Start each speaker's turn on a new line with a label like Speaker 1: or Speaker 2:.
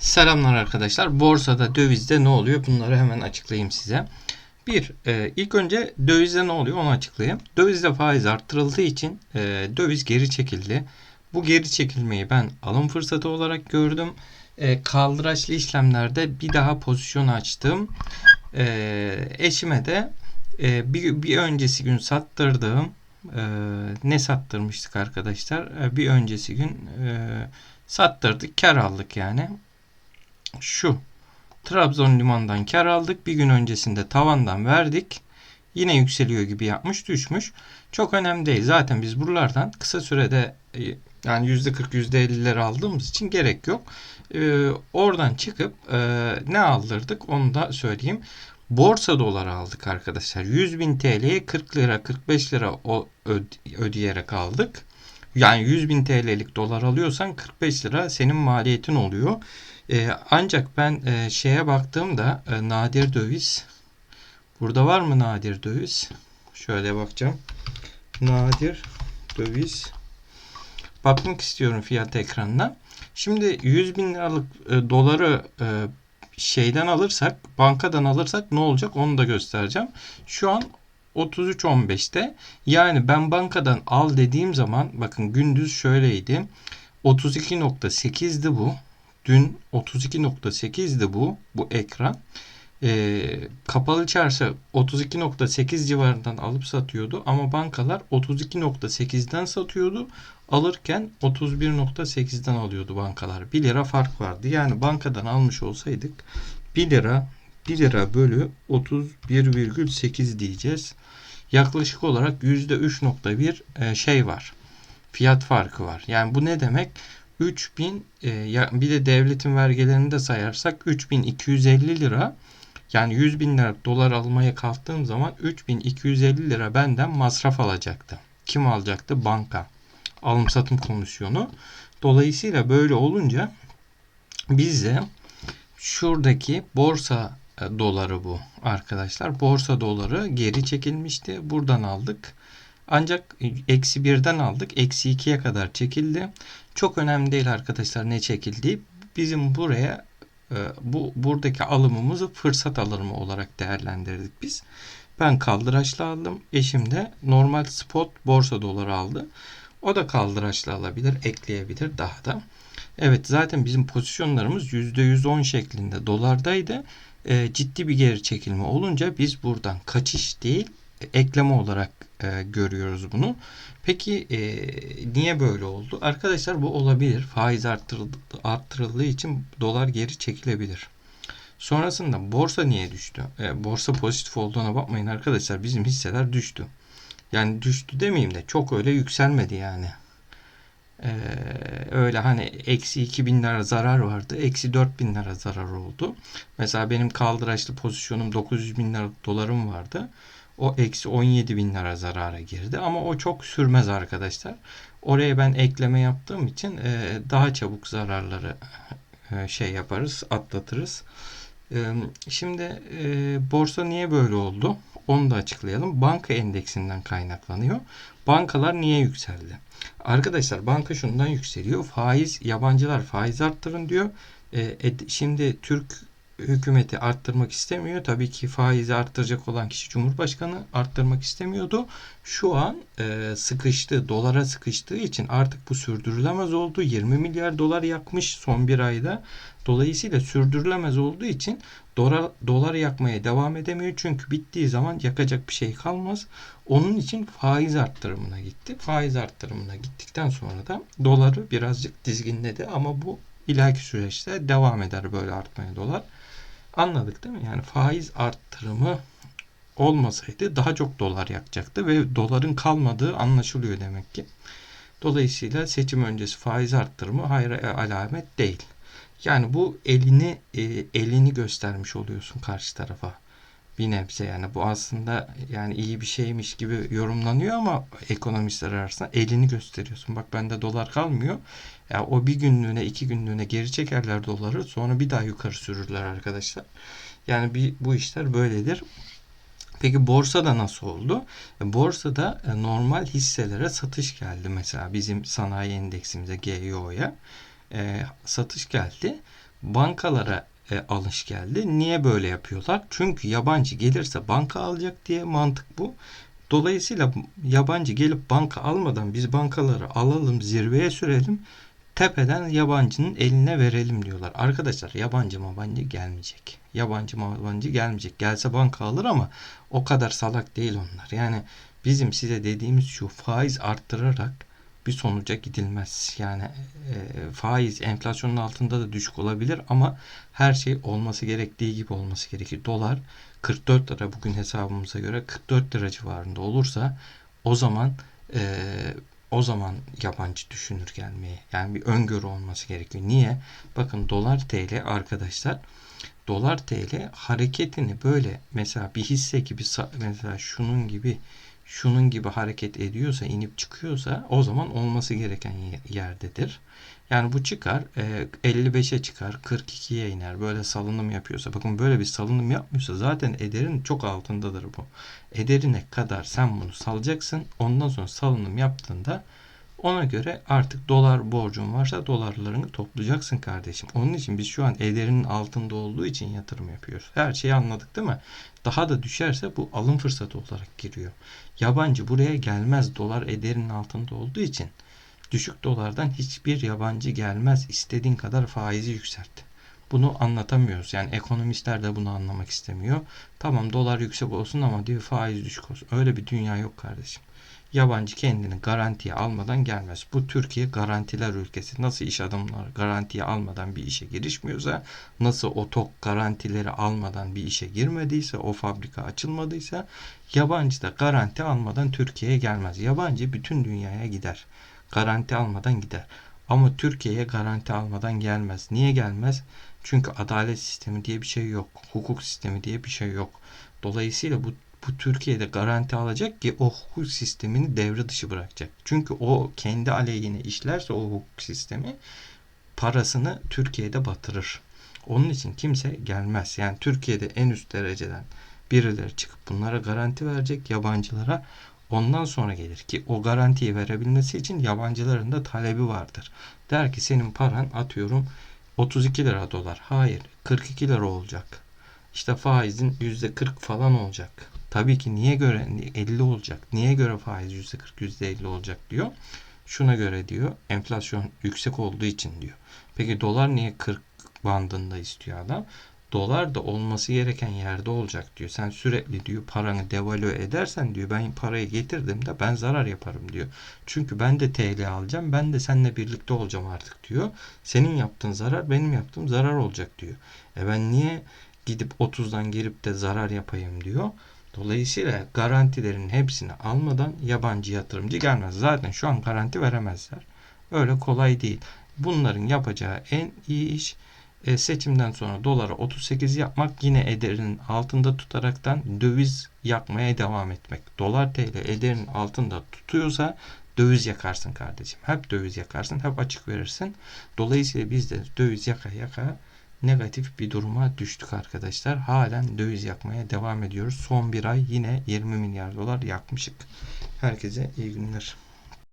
Speaker 1: Selamlar arkadaşlar. Borsada, dövizde ne oluyor? Bunları hemen açıklayayım size. Bir, e, ilk önce dövizde ne oluyor onu açıklayayım. Dövizde faiz arttırıldığı için e, döviz geri çekildi. Bu geri çekilmeyi ben alım fırsatı olarak gördüm. E, kaldıraçlı işlemlerde bir daha pozisyon açtım. E, eşime de e, bir, bir öncesi gün sattırdığım e, ne sattırmıştık arkadaşlar? E, bir öncesi gün e, sattırdık, kar aldık yani şu. Trabzon limandan kar aldık. Bir gün öncesinde tavandan verdik. Yine yükseliyor gibi yapmış düşmüş. Çok önemli değil. Zaten biz buralardan kısa sürede e, yani %40 %50'leri aldığımız için gerek yok. Ee, oradan çıkıp e, ne aldırdık onu da söyleyeyim. Borsa doları aldık arkadaşlar. 100 bin TL'ye 40 lira 45 lira ödeyerek aldık. Yani 100 bin TL'lik dolar alıyorsan 45 lira senin maliyetin oluyor. E, ancak ben e, şeye baktığımda e, nadir döviz burada var mı nadir döviz? Şöyle bakacağım. Nadir döviz bakmak istiyorum fiyat ekranına. Şimdi 100 bin liralık e, doları e, şeyden alırsak, bankadan alırsak ne olacak onu da göstereceğim. Şu an 33.15'te. Yani ben bankadan al dediğim zaman bakın gündüz şöyleydi. 32.8'di bu. Dün 32.8'di bu bu ekran. E, kapalı çarşı 32.8 civarından alıp satıyordu ama bankalar 32.8'den satıyordu. Alırken 31.8'den alıyordu bankalar. 1 lira fark vardı. Yani bankadan almış olsaydık 1 lira 1 lira bölü 31,8 diyeceğiz. Yaklaşık olarak %3.1 e, şey var. Fiyat farkı var. Yani bu ne demek? 3000 e, bir de devletin vergilerini de sayarsak 3250 lira yani 100 bin lira dolar almaya kalktığım zaman 3250 lira benden masraf alacaktı. Kim alacaktı? Banka. Alım satım komisyonu. Dolayısıyla böyle olunca bize şuradaki borsa e, doları bu arkadaşlar. Borsa doları geri çekilmişti. Buradan aldık. Ancak eksi birden aldık. Eksi ikiye kadar çekildi. Çok önemli değil arkadaşlar ne çekildiği. Bizim buraya e, bu buradaki alımımızı fırsat alımı olarak değerlendirdik biz. Ben kaldıraçlı aldım. Eşim de normal spot borsa doları aldı. O da kaldıraçlı alabilir, ekleyebilir daha da. Evet zaten bizim pozisyonlarımız %110 şeklinde dolardaydı. E, ciddi bir geri çekilme olunca biz buradan kaçış değil ekleme olarak e, görüyoruz bunu. Peki e, niye böyle oldu? Arkadaşlar bu olabilir. Faiz arttırıldı, arttırıldığı için dolar geri çekilebilir. Sonrasında borsa niye düştü? E, borsa pozitif olduğuna bakmayın arkadaşlar. Bizim hisseler düştü. Yani düştü demeyeyim de çok öyle yükselmedi yani. Ee, öyle hani eksi 2000 lira zarar vardı. Eksi 4000 lira zarar oldu. Mesela benim kaldıraçlı pozisyonum 900 bin lira dolarım vardı. O eksi 17 bin lira zarara girdi. Ama o çok sürmez arkadaşlar. Oraya ben ekleme yaptığım için e, daha çabuk zararları e, şey yaparız, atlatırız. E, şimdi borsa niye böyle oldu? Onu da açıklayalım. Banka endeksinden kaynaklanıyor. Bankalar niye yükseldi? Arkadaşlar banka şundan yükseliyor. Faiz, yabancılar faiz arttırın diyor. şimdi Türk hükümeti arttırmak istemiyor. Tabii ki faizi arttıracak olan kişi Cumhurbaşkanı arttırmak istemiyordu. Şu an e, sıkıştı, dolara sıkıştığı için artık bu sürdürülemez oldu. 20 milyar dolar yakmış son bir ayda. Dolayısıyla sürdürülemez olduğu için dolar, dolar yakmaya devam edemiyor. Çünkü bittiği zaman yakacak bir şey kalmaz. Onun için faiz arttırımına gitti. Faiz arttırımına gittikten sonra da doları birazcık dizginledi ama bu ileriki süreçte devam eder böyle artmaya dolar. Anladık değil mi? Yani faiz arttırımı olmasaydı daha çok dolar yakacaktı ve doların kalmadığı anlaşılıyor demek ki. Dolayısıyla seçim öncesi faiz arttırımı hayır alamet değil. Yani bu elini e, elini göstermiş oluyorsun karşı tarafa bir nebze yani bu aslında yani iyi bir şeymiş gibi yorumlanıyor ama ekonomistler arasında elini gösteriyorsun. Bak bende dolar kalmıyor. Ya o bir günlüğüne iki günlüğüne geri çekerler doları sonra bir daha yukarı sürürler arkadaşlar. Yani bir, bu işler böyledir. Peki borsada nasıl oldu? E, borsada e, normal hisselere satış geldi. Mesela bizim sanayi endeksimize GEO'ya e, satış geldi. bankalara e, alış geldi. Niye böyle yapıyorlar? Çünkü yabancı gelirse banka alacak diye mantık bu. Dolayısıyla yabancı gelip banka almadan biz bankaları alalım, zirveye sürelim. Tepeden yabancının eline verelim diyorlar. Arkadaşlar yabancı mabancı gelmeyecek. Yabancı mabancı gelmeyecek. Gelse banka alır ama o kadar salak değil onlar. Yani bizim size dediğimiz şu faiz arttırarak bir sonuca gidilmez. Yani e, faiz enflasyonun altında da düşük olabilir ama her şey olması gerektiği gibi olması gerekir. Dolar 44 lira bugün hesabımıza göre 44 lira civarında olursa o zaman e, o zaman yabancı düşünür gelmeyi. Yani bir öngörü olması gerekiyor. Niye? Bakın dolar TL arkadaşlar dolar TL hareketini böyle mesela bir hisse gibi mesela şunun gibi şunun gibi hareket ediyorsa, inip çıkıyorsa o zaman olması gereken yerdedir. Yani bu çıkar, 55'e çıkar, 42'ye iner. Böyle salınım yapıyorsa, bakın böyle bir salınım yapmıyorsa zaten ederin çok altındadır bu. Ederine kadar sen bunu salacaksın. Ondan sonra salınım yaptığında ona göre artık dolar borcun varsa dolarlarını toplayacaksın kardeşim. Onun için biz şu an ederinin altında olduğu için yatırım yapıyoruz. Her şeyi anladık değil mi? Daha da düşerse bu alım fırsatı olarak giriyor. Yabancı buraya gelmez dolar ederinin altında olduğu için. Düşük dolardan hiçbir yabancı gelmez. İstediğin kadar faizi yükselt. Bunu anlatamıyoruz. Yani ekonomistler de bunu anlamak istemiyor. Tamam dolar yüksek olsun ama diyor faiz düşük olsun. Öyle bir dünya yok kardeşim. Yabancı kendini garantiye almadan gelmez. Bu Türkiye garantiler ülkesi. Nasıl iş adamları garantiye almadan bir işe girişmiyorsa, nasıl o tok garantileri almadan bir işe girmediyse, o fabrika açılmadıysa, yabancı da garanti almadan Türkiye'ye gelmez. Yabancı bütün dünyaya gider. Garanti almadan gider. Ama Türkiye'ye garanti almadan gelmez. Niye gelmez? Çünkü adalet sistemi diye bir şey yok. Hukuk sistemi diye bir şey yok. Dolayısıyla bu bu Türkiye'de garanti alacak ki o hukuk sistemini devre dışı bırakacak. Çünkü o kendi aleyhine işlerse o hukuk sistemi parasını Türkiye'de batırır. Onun için kimse gelmez. Yani Türkiye'de en üst dereceden birileri çıkıp bunlara garanti verecek yabancılara ondan sonra gelir ki o garantiyi verebilmesi için yabancıların da talebi vardır. Der ki senin paran atıyorum 32 lira dolar. Hayır 42 lira olacak. İşte faizin %40 falan olacak. Tabii ki niye göre 50 olacak? Niye göre faiz %40 %50 olacak diyor. Şuna göre diyor enflasyon yüksek olduğu için diyor. Peki dolar niye 40 bandında istiyor adam? Dolar da olması gereken yerde olacak diyor. Sen sürekli diyor paranı devalüe edersen diyor ben parayı getirdim de ben zarar yaparım diyor. Çünkü ben de TL alacağım ben de seninle birlikte olacağım artık diyor. Senin yaptığın zarar benim yaptığım zarar olacak diyor. E ben niye gidip 30'dan girip de zarar yapayım diyor. Dolayısıyla garantilerin hepsini almadan yabancı yatırımcı gelmez. Zaten şu an garanti veremezler. Öyle kolay değil. Bunların yapacağı en iyi iş e, seçimden sonra doları 38 yapmak yine ederinin altında tutaraktan döviz yakmaya devam etmek. Dolar TL ederinin altında tutuyorsa döviz yakarsın kardeşim. Hep döviz yakarsın, hep açık verirsin. Dolayısıyla biz de döviz yaka yaka negatif bir duruma düştük arkadaşlar. Halen döviz yakmaya devam ediyoruz. Son bir ay yine 20 milyar dolar yakmışık. Herkese iyi günler.